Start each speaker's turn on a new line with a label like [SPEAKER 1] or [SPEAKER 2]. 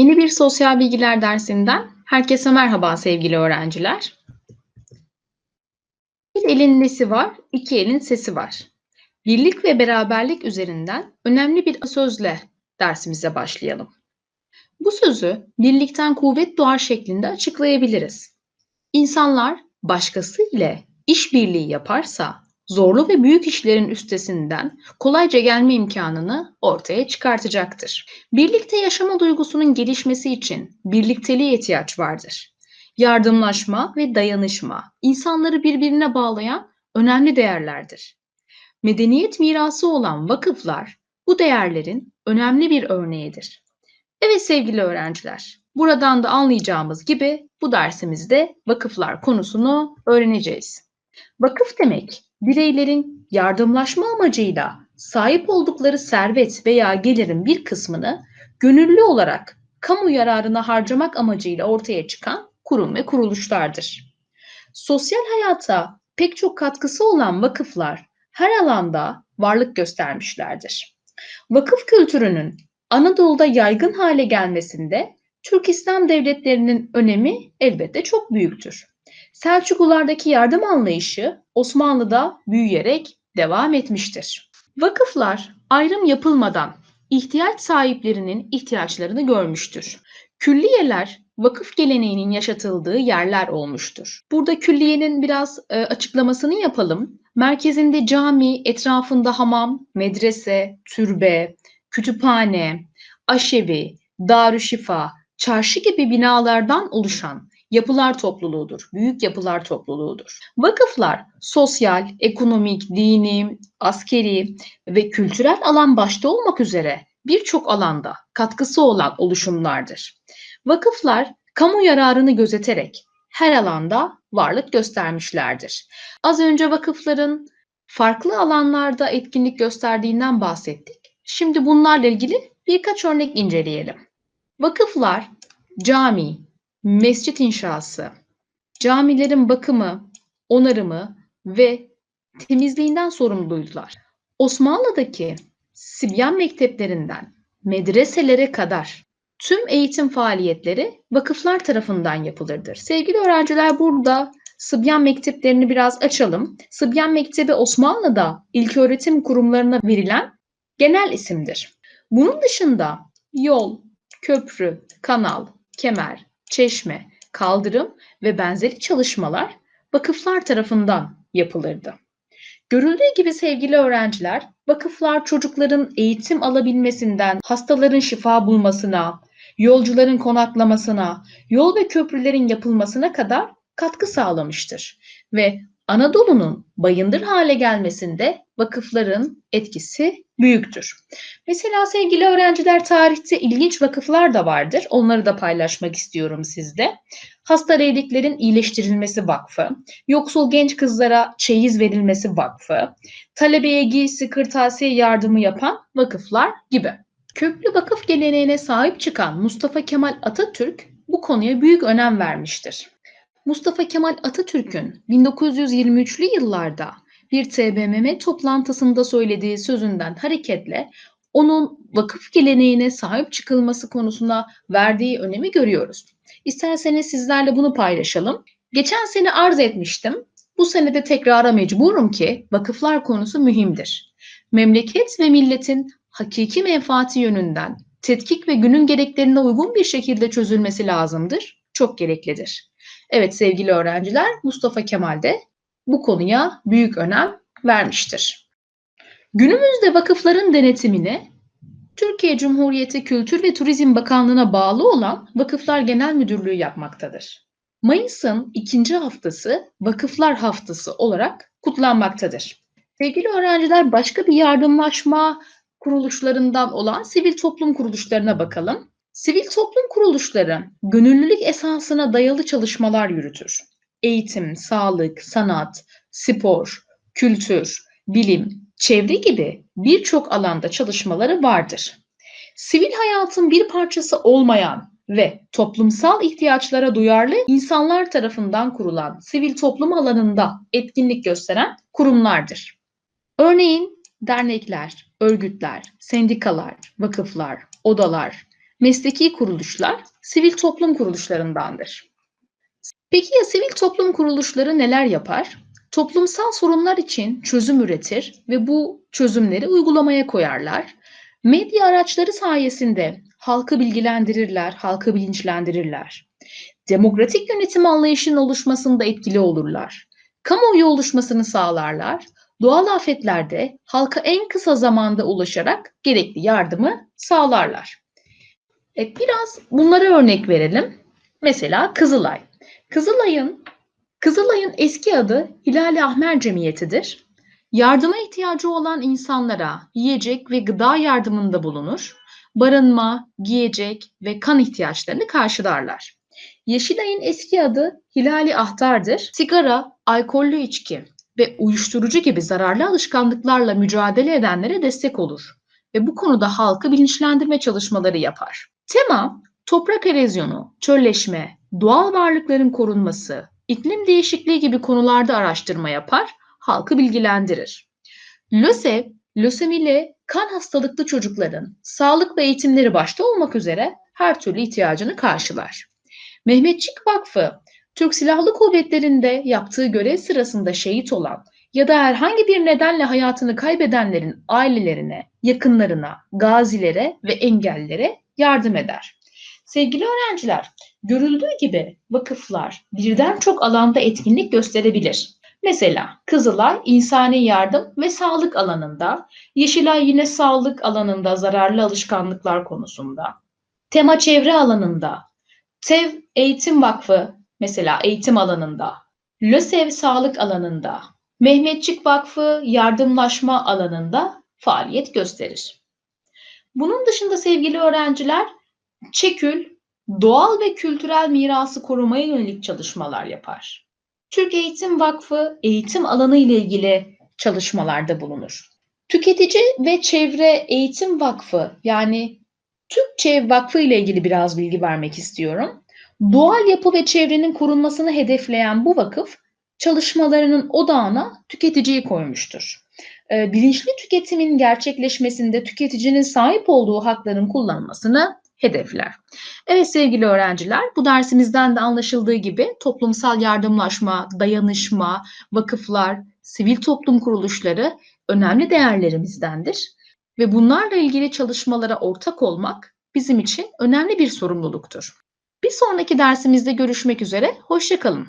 [SPEAKER 1] Yeni bir sosyal bilgiler dersinden herkese merhaba sevgili öğrenciler. Bir elin nesi var, iki elin sesi var. Birlik ve beraberlik üzerinden önemli bir sözle dersimize başlayalım. Bu sözü birlikten kuvvet doğar şeklinde açıklayabiliriz. İnsanlar başkası ile işbirliği yaparsa zorlu ve büyük işlerin üstesinden kolayca gelme imkanını ortaya çıkartacaktır. Birlikte yaşama duygusunun gelişmesi için birlikteliğe ihtiyaç vardır. Yardımlaşma ve dayanışma insanları birbirine bağlayan önemli değerlerdir. Medeniyet mirası olan vakıflar bu değerlerin önemli bir örneğidir. Evet sevgili öğrenciler, buradan da anlayacağımız gibi bu dersimizde vakıflar konusunu öğreneceğiz. Vakıf demek bireylerin yardımlaşma amacıyla sahip oldukları servet veya gelirin bir kısmını gönüllü olarak kamu yararına harcamak amacıyla ortaya çıkan kurum ve kuruluşlardır. Sosyal hayata pek çok katkısı olan vakıflar her alanda varlık göstermişlerdir. Vakıf kültürünün Anadolu'da yaygın hale gelmesinde Türk İslam devletlerinin önemi elbette çok büyüktür. Selçuklulardaki yardım anlayışı Osmanlı'da büyüyerek devam etmiştir. Vakıflar ayrım yapılmadan ihtiyaç sahiplerinin ihtiyaçlarını görmüştür. Külliyeler vakıf geleneğinin yaşatıldığı yerler olmuştur. Burada külliyenin biraz e, açıklamasını yapalım. Merkezinde cami, etrafında hamam, medrese, türbe, kütüphane, aşevi, darüşşifa, çarşı gibi binalardan oluşan yapılar topluluğudur. Büyük yapılar topluluğudur. Vakıflar sosyal, ekonomik, dini, askeri ve kültürel alan başta olmak üzere birçok alanda katkısı olan oluşumlardır. Vakıflar kamu yararını gözeterek her alanda varlık göstermişlerdir. Az önce vakıfların farklı alanlarda etkinlik gösterdiğinden bahsettik. Şimdi bunlarla ilgili birkaç örnek inceleyelim. Vakıflar cami, mescit inşası, camilerin bakımı, onarımı ve temizliğinden sorumluydular. Osmanlı'daki Sibyan mekteplerinden medreselere kadar tüm eğitim faaliyetleri vakıflar tarafından yapılırdır. Sevgili öğrenciler burada Sıbyan mekteplerini biraz açalım. Sıbyan Mektebi Osmanlı'da ilköğretim kurumlarına verilen genel isimdir. Bunun dışında yol, köprü, kanal, kemer, çeşme, kaldırım ve benzeri çalışmalar vakıflar tarafından yapılırdı. Görüldüğü gibi sevgili öğrenciler, vakıflar çocukların eğitim alabilmesinden hastaların şifa bulmasına, yolcuların konaklamasına, yol ve köprülerin yapılmasına kadar katkı sağlamıştır ve Anadolu'nun bayındır hale gelmesinde vakıfların etkisi büyüktür. Mesela sevgili öğrenciler tarihte ilginç vakıflar da vardır. Onları da paylaşmak istiyorum sizde. Hasta reyliklerin iyileştirilmesi vakfı, yoksul genç kızlara çeyiz verilmesi vakfı, talebeye giysi kırtasiye yardımı yapan vakıflar gibi. Köklü vakıf geleneğine sahip çıkan Mustafa Kemal Atatürk bu konuya büyük önem vermiştir. Mustafa Kemal Atatürk'ün 1923'lü yıllarda bir TBMM toplantısında söylediği sözünden hareketle onun vakıf geleneğine sahip çıkılması konusuna verdiği önemi görüyoruz. İsterseniz sizlerle bunu paylaşalım. Geçen sene arz etmiştim. Bu senede tekrara mecburum ki vakıflar konusu mühimdir. Memleket ve milletin hakiki menfaati yönünden tetkik ve günün gereklerine uygun bir şekilde çözülmesi lazımdır. Çok gereklidir. Evet sevgili öğrenciler Mustafa Kemal de bu konuya büyük önem vermiştir. Günümüzde vakıfların denetimini Türkiye Cumhuriyeti Kültür ve Turizm Bakanlığı'na bağlı olan Vakıflar Genel Müdürlüğü yapmaktadır. Mayıs'ın ikinci haftası Vakıflar Haftası olarak kutlanmaktadır. Sevgili öğrenciler başka bir yardımlaşma kuruluşlarından olan sivil toplum kuruluşlarına bakalım. Sivil toplum kuruluşları gönüllülük esasına dayalı çalışmalar yürütür. Eğitim, sağlık, sanat, spor, kültür, bilim, çevre gibi birçok alanda çalışmaları vardır. Sivil hayatın bir parçası olmayan ve toplumsal ihtiyaçlara duyarlı insanlar tarafından kurulan sivil toplum alanında etkinlik gösteren kurumlardır. Örneğin dernekler, örgütler, sendikalar, vakıflar, odalar, mesleki kuruluşlar sivil toplum kuruluşlarındandır. Peki ya sivil toplum kuruluşları neler yapar? Toplumsal sorunlar için çözüm üretir ve bu çözümleri uygulamaya koyarlar. Medya araçları sayesinde halkı bilgilendirirler, halkı bilinçlendirirler. Demokratik yönetim anlayışının oluşmasında etkili olurlar. Kamuoyu oluşmasını sağlarlar. Doğal afetlerde halka en kısa zamanda ulaşarak gerekli yardımı sağlarlar. Evet, biraz bunlara örnek verelim. Mesela Kızılay. Kızılay'ın Kızılay'ın eski adı Hilal-i Ahmer Cemiyeti'dir. Yardıma ihtiyacı olan insanlara yiyecek ve gıda yardımında bulunur. Barınma, giyecek ve kan ihtiyaçlarını karşılarlar. Yeşilay'ın eski adı Hilali Ahtar'dır. Sigara, alkollü içki ve uyuşturucu gibi zararlı alışkanlıklarla mücadele edenlere destek olur ve bu konuda halkı bilinçlendirme çalışmaları yapar. Tema, toprak erozyonu, çölleşme, doğal varlıkların korunması, iklim değişikliği gibi konularda araştırma yapar, halkı bilgilendirir. LÖSEV, lösemili kan hastalıklı çocukların sağlık ve eğitimleri başta olmak üzere her türlü ihtiyacını karşılar. Mehmetçik Vakfı, Türk Silahlı Kuvvetleri'nde yaptığı görev sırasında şehit olan ya da herhangi bir nedenle hayatını kaybedenlerin ailelerine, yakınlarına, gazilere ve engellilere yardım eder. Sevgili öğrenciler, görüldüğü gibi vakıflar birden çok alanda etkinlik gösterebilir. Mesela Kızılay insani yardım ve sağlık alanında, Yeşilay yine sağlık alanında zararlı alışkanlıklar konusunda, Tema çevre alanında, TEV Eğitim Vakfı mesela eğitim alanında, LÖSEV sağlık alanında, Mehmetçik Vakfı yardımlaşma alanında faaliyet gösterir. Bunun dışında sevgili öğrenciler, ÇEKÜL doğal ve kültürel mirası korumaya yönelik çalışmalar yapar. Türk Eğitim Vakfı eğitim alanı ile ilgili çalışmalarda bulunur. Tüketici ve Çevre Eğitim Vakfı yani Türkçe Vakfı ile ilgili biraz bilgi vermek istiyorum. Doğal yapı ve çevrenin korunmasını hedefleyen bu vakıf çalışmalarının odağına tüketiciyi koymuştur. Ee, bilinçli tüketimin gerçekleşmesinde tüketicinin sahip olduğu hakların kullanılmasını hedefler. Evet sevgili öğrenciler, bu dersimizden de anlaşıldığı gibi toplumsal yardımlaşma, dayanışma, vakıflar, sivil toplum kuruluşları önemli değerlerimizdendir ve bunlarla ilgili çalışmalara ortak olmak bizim için önemli bir sorumluluktur. Bir sonraki dersimizde görüşmek üzere, hoşçakalın.